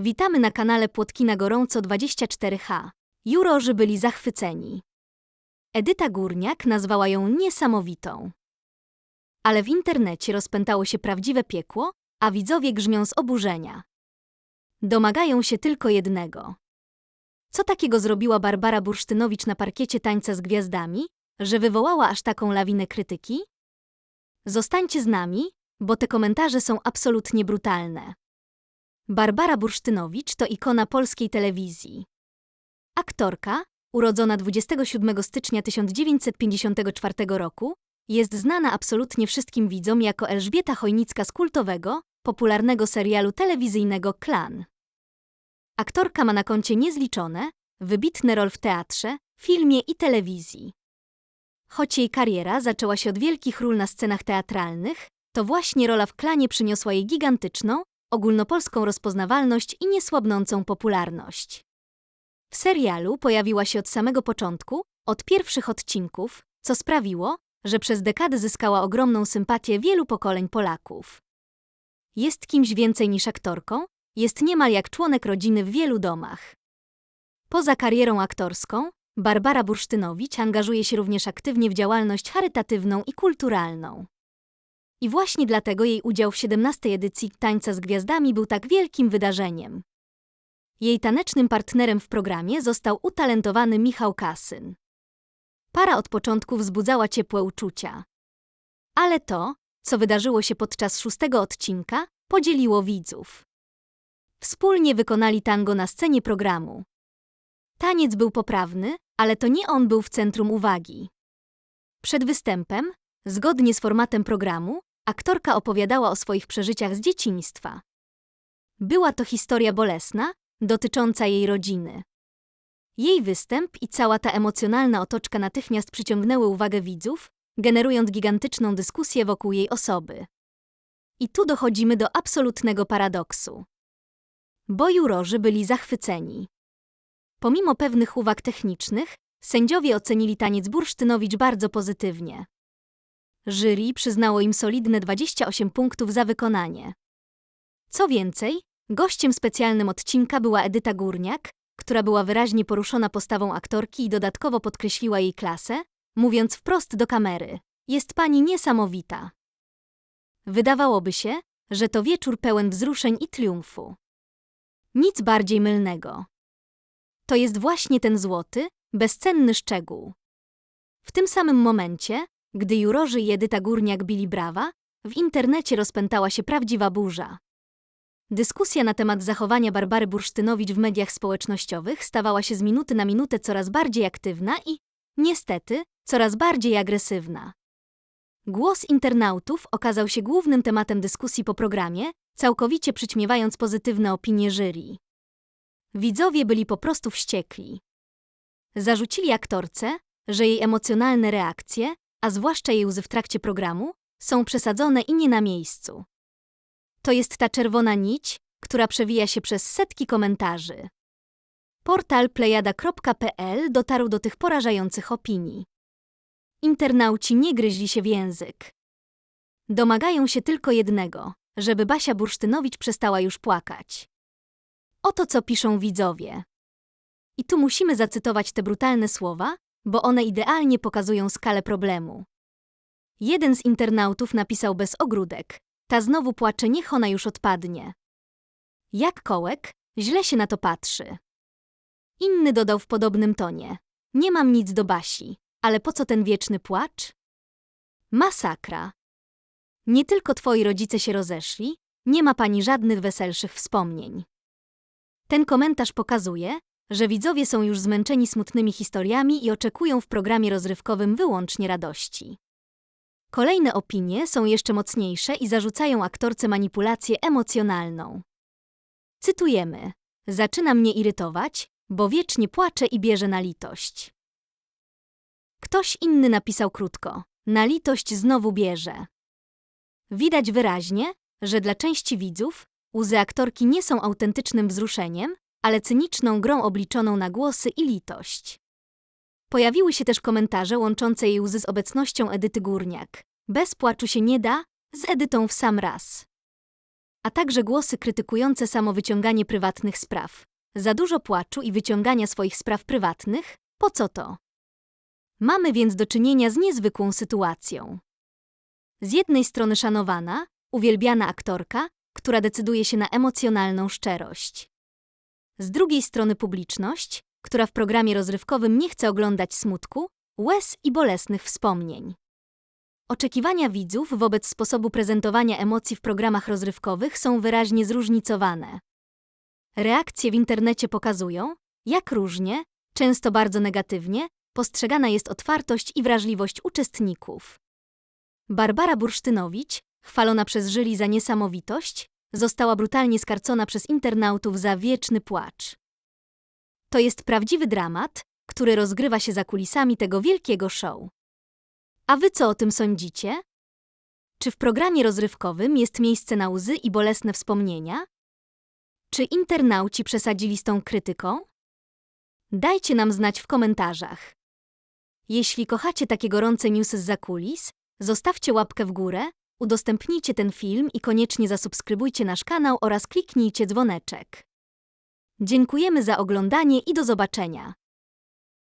Witamy na kanale Płotkina Gorąco 24H. Jurorzy byli zachwyceni. Edyta Górniak nazwała ją niesamowitą. Ale w internecie rozpętało się prawdziwe piekło, a widzowie grzmią z oburzenia. Domagają się tylko jednego. Co takiego zrobiła Barbara Bursztynowicz na parkiecie tańca z gwiazdami, że wywołała aż taką lawinę krytyki? Zostańcie z nami, bo te komentarze są absolutnie brutalne. Barbara Bursztynowicz to ikona polskiej telewizji. Aktorka, urodzona 27 stycznia 1954 roku, jest znana absolutnie wszystkim widzom jako Elżbieta Chojnicka z kultowego, popularnego serialu telewizyjnego Klan. Aktorka ma na koncie niezliczone, wybitne rol w teatrze, filmie i telewizji. Choć jej kariera zaczęła się od wielkich ról na scenach teatralnych, to właśnie rola w klanie przyniosła jej gigantyczną, ogólnopolską rozpoznawalność i niesłabnącą popularność. W serialu pojawiła się od samego początku, od pierwszych odcinków, co sprawiło, że przez dekady zyskała ogromną sympatię wielu pokoleń Polaków. Jest kimś więcej niż aktorką, jest niemal jak członek rodziny w wielu domach. Poza karierą aktorską, Barbara Bursztynowicz angażuje się również aktywnie w działalność charytatywną i kulturalną. I właśnie dlatego jej udział w 17 edycji Tańca z Gwiazdami był tak wielkim wydarzeniem. Jej tanecznym partnerem w programie został utalentowany Michał Kasyn. Para od początku wzbudzała ciepłe uczucia. Ale to, co wydarzyło się podczas szóstego odcinka, podzieliło widzów. Wspólnie wykonali tango na scenie programu. Taniec był poprawny, ale to nie on był w centrum uwagi. Przed występem, zgodnie z formatem programu, aktorka opowiadała o swoich przeżyciach z dzieciństwa. Była to historia bolesna, dotycząca jej rodziny. Jej występ i cała ta emocjonalna otoczka natychmiast przyciągnęły uwagę widzów, generując gigantyczną dyskusję wokół jej osoby. I tu dochodzimy do absolutnego paradoksu. Bo jurorzy byli zachwyceni. Pomimo pewnych uwag technicznych, sędziowie ocenili taniec Bursztynowicz bardzo pozytywnie. Jury przyznało im solidne 28 punktów za wykonanie. Co więcej, gościem specjalnym odcinka była Edyta Górniak, która była wyraźnie poruszona postawą aktorki i dodatkowo podkreśliła jej klasę, mówiąc wprost do kamery: Jest pani niesamowita. Wydawałoby się, że to wieczór pełen wzruszeń i triumfu. Nic bardziej mylnego. To jest właśnie ten złoty, bezcenny szczegół. W tym samym momencie, gdy jurorzy i Edyta Górniak bili brawa, w internecie rozpętała się prawdziwa burza. Dyskusja na temat zachowania Barbary Bursztynowicz w mediach społecznościowych stawała się z minuty na minutę coraz bardziej aktywna i, niestety, coraz bardziej agresywna. Głos internautów okazał się głównym tematem dyskusji po programie, całkowicie przyćmiewając pozytywne opinie jury. Widzowie byli po prostu wściekli. Zarzucili aktorce, że jej emocjonalne reakcje, a zwłaszcza jej łzy w trakcie programu, są przesadzone i nie na miejscu. To jest ta czerwona nić, która przewija się przez setki komentarzy. Portal plejada.pl dotarł do tych porażających opinii. Internauci nie gryźli się w język. Domagają się tylko jednego, żeby Basia Bursztynowicz przestała już płakać. Oto co piszą widzowie. I tu musimy zacytować te brutalne słowa, bo one idealnie pokazują skalę problemu. Jeden z internautów napisał bez ogródek: Ta znowu płacze, niech ona już odpadnie. Jak kołek, źle się na to patrzy. Inny dodał w podobnym tonie: Nie mam nic do Basi, ale po co ten wieczny płacz? Masakra. Nie tylko twoi rodzice się rozeszli, nie ma pani żadnych weselszych wspomnień. Ten komentarz pokazuje, że widzowie są już zmęczeni smutnymi historiami i oczekują w programie rozrywkowym wyłącznie radości. Kolejne opinie są jeszcze mocniejsze i zarzucają aktorce manipulację emocjonalną. Cytujemy: Zaczyna mnie irytować, bo wiecznie płacze i bierze na litość. Ktoś inny napisał krótko: Na litość znowu bierze. Widać wyraźnie, że dla części widzów łzy aktorki nie są autentycznym wzruszeniem, ale cyniczną grą obliczoną na głosy i litość. Pojawiły się też komentarze łączące jej łzy z obecnością Edyty Górniak. Bez płaczu się nie da, z Edytą w sam raz. a także głosy krytykujące samo wyciąganie prywatnych spraw. Za dużo płaczu i wyciągania swoich spraw prywatnych? Po co to? Mamy więc do czynienia z niezwykłą sytuacją. Z jednej strony szanowana, uwielbiana aktorka, która decyduje się na emocjonalną szczerość. Z drugiej strony publiczność, która w programie rozrywkowym nie chce oglądać smutku, łez i bolesnych wspomnień. Oczekiwania widzów wobec sposobu prezentowania emocji w programach rozrywkowych są wyraźnie zróżnicowane. Reakcje w internecie pokazują, jak różnie, często bardzo negatywnie, postrzegana jest otwartość i wrażliwość uczestników. Barbara Bursztynowicz, chwalona przez jury za niesamowitość, została brutalnie skarcona przez internautów za wieczny płacz. To jest prawdziwy dramat, który rozgrywa się za kulisami tego wielkiego show. A wy co o tym sądzicie? Czy w programie rozrywkowym jest miejsce na łzy i bolesne wspomnienia? Czy internauci przesadzili z tą krytyką? Dajcie nam znać w komentarzach. Jeśli kochacie takie gorące newsy z zakulis, zostawcie łapkę w górę, udostępnijcie ten film i koniecznie zasubskrybujcie nasz kanał oraz kliknijcie dzwoneczek. Dziękujemy za oglądanie i do zobaczenia.